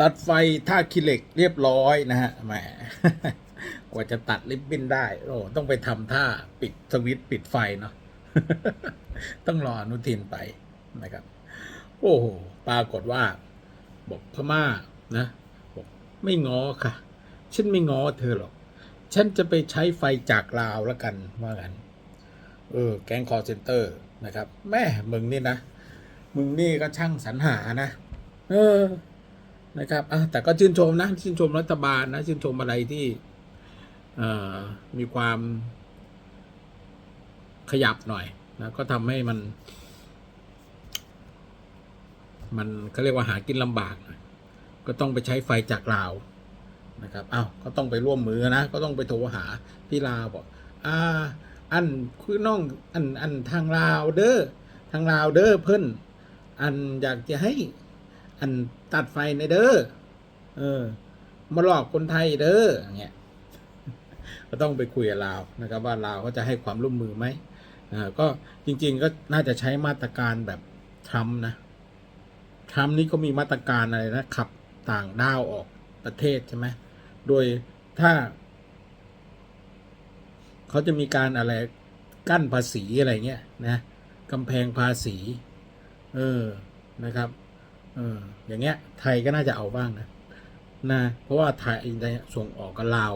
ตัดไฟท่าขี้เหล็กเรียบร้อยนะฮะแหมกว่าจะตัดริบบิ้นได้โอ้ต้องไปทำท่าปิดสวิตช์ปิดไฟเนาะต้องรออนุทินไปนะครับ โอ้โหปรากฏว่า บอกพม่านะบอกไม่ง้อค่ะ ฉันไม่ง้อเธอหรอก ฉันจะไปใช้ไฟจากลาวแล้วกันว่ากันเออแก๊งคอร์เซนเตอร์นะครับ แม่มึงนี่นะ มึงนี่ก็ช่างสรรหานะ เออ นะครับแต่ก็ชื่นชมนะชื่นชมรัฐบาลนะชื่นชมอะไรที่มีความขยับหน่อยนะก็ทำให้มัน มันเขาเรียกว่าหากินลำบาก ก็ต้องไปใช้ไฟจากลาวนะครับอ้าวก็ต้องไปร่วมมือนะ ก็ต้องไปโทรหาพี่ลาวบอกอ่า อันคือน้องอันอันทางลาวเด้อทางลาวเด้อเพิ่นอันอยากจะให้อัน ตัดไฟในเด้อเออ มาหลอกคนไทยเด้ออย่างเงี้ยก็ต้องไปคุยกับลาวนะครับ ว่าลาวเขาจะให้ความร่วมมือไหมอ่าก็จริง ๆ ก็น่าจะใช้มาตรการแบบทรัมป์นะทรัมป์นี่ก็มีมาตรการอะไรนะขับต่างด้าวออกประเทศใช่ไหมโดยถ้า เขาจะมีการอะไรกั้นภาษีอะไรเงี้ยนะกำแพงภาษี เออนะครับ เอออย่างเงี้ย ไทยก็น่าจะเอาบ้างนะนะเพราะว่าไทยเนี่ยส่งออกกับลาว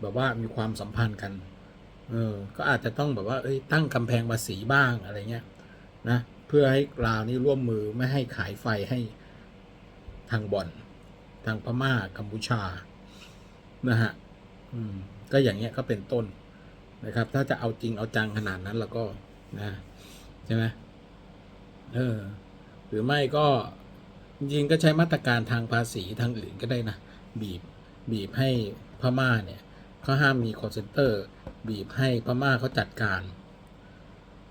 แบบว่ามีความสัมพันธ์กัน เออ ก็อาจจะต้องแบบว่า เอ้ย ตั้งกำแพงภาษีบ้างอะไรเงี้ย นะ เพื่อให้ลาวนี่ร่วมมือไม่ให้ขายไฟให้ทางบ่อน ทางพม่า กัมพูชา นะฮะ อืม ก็อย่างเงี้ยก็เป็นต้นนะครับ ถ้าจะเอาจริงเอาจังขนาดนั้นแล้วก็ นะ ใช่ไหมเออ หรือไม่ก็ จริงๆก็ใช้มาตรการทางภาษีทางอื่นก็ได้นะ บีบบีบให้พม่าเนี่ยเขาห้ามมีคอร์เซนเตอร์ บีบให้พม่าเขาจัดการ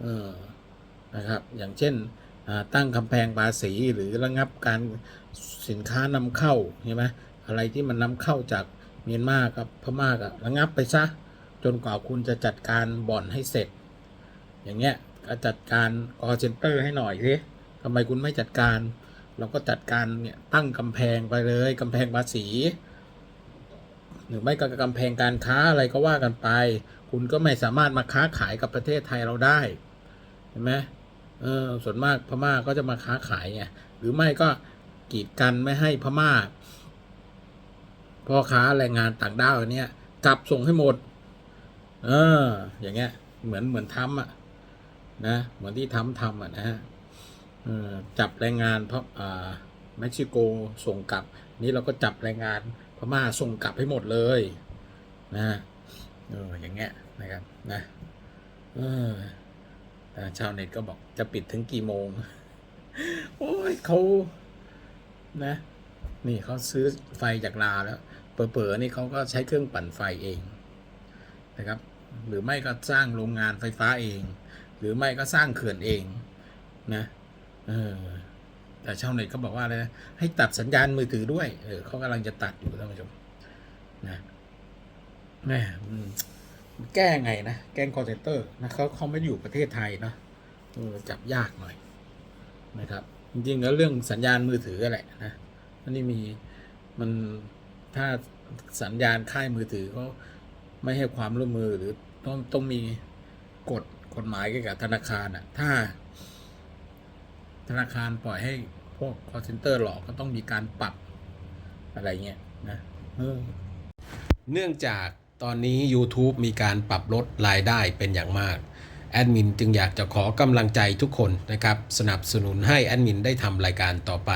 เออนะครับอย่างเช่นตั้งกำแพงภาษีหรือระงับการสินค้านำเข้าใช่ไหมอะไรที่มันนำเข้าจากเมียนมากับพม่าก็ระงับไปซะจนกว่าคุณจะจัดการบ่อนให้เสร็จ อย่างเงี้ยก็จัดการคอเซนเตอร์ให้หน่อยสิทำไมคุณไม่จัดการ เราก็จัดการเนี่ยตั้งกำแพงไปเลยกำแพงภาษี หรือไม่ก็กำแพงการค้าอะไรก็ว่ากันไป คุณก็ไม่สามารถมาค้าขายกับประเทศไทยเราได้เห็นไหมเออส่วนมากพม่าก็จะมาค้าขายไงหรือไม่ก็กีดกันไม่ให้พม่าพ่อค้าแรงงานต่างด้าวอันเนี้ยจับส่งให้หมด เออ อย่างเงี้ย เหมือนเหมือนทำอะ นะ เหมือนที่ทำทำอะนะฮะ จับแรงงานเพราะเม็กซิโกส่งกลับ นี่เราก็จับแรงงานพม่าส่งกลับให้หมดเลยนะเอออย่างเงี้ยนะครับนะเอออ่ชาวเน็ตก็บอกจะปิดถึงกี่โมง โอ้ยเขานะ นี่เขาซื้อไฟจากลาแล้วเป๋อๆนี่เขาก็ใช้เครื่องปั่นไฟเองนะครับ หรือไม่ก็สร้างโรงงานไฟฟ้าเอง หรือไม่ก็สร้างเขื่อนเองนะ เออแต่ชาวเน็ตก็บอกว่าอะไรนะให้ตัดสัญญาณมือถือด้วย เออเขากำลังจะตัดอยู่ท่านผู้ชมนะแม่แก้ไงนะ แก้งคอร์เซนเตอร์นะเขาเขาไม่อยู่ประเทศไทยเนาะจับยากหน่อยนะครับ จริงๆแล้วเรื่องสัญญาณมือถือแหละนะอันนี้มีมันถ้าสัญญาณค่ายมือถือเขาไม่ให้ความร่วมมือหรือต้องต้องมีกฎกฎหมายเกี่ยวกับธนาคารอะ ถ้า ธนาคารปล่อยให้พวกคอร์เซนเตอร์หลอกก็ต้องมีการปรับอะไรเงี้ยนะเนื่องจากตอนนี้ YouTube มีการปรับลดรายได้เป็นอย่างมาก แอดมินจึงอยากจะขอกำลังใจทุกคนนะครับ สนับสนุนให้แอดมินได้ทำรายการต่อไป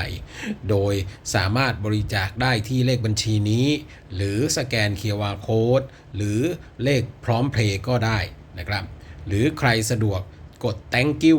โดยสามารถบริจาคได้ที่เลขบัญชีนี้ หรือสแกน QR Code หรือเลขพร้อมเพลย์ก็ได้นะครับ หรือใครสะดวกกด thank you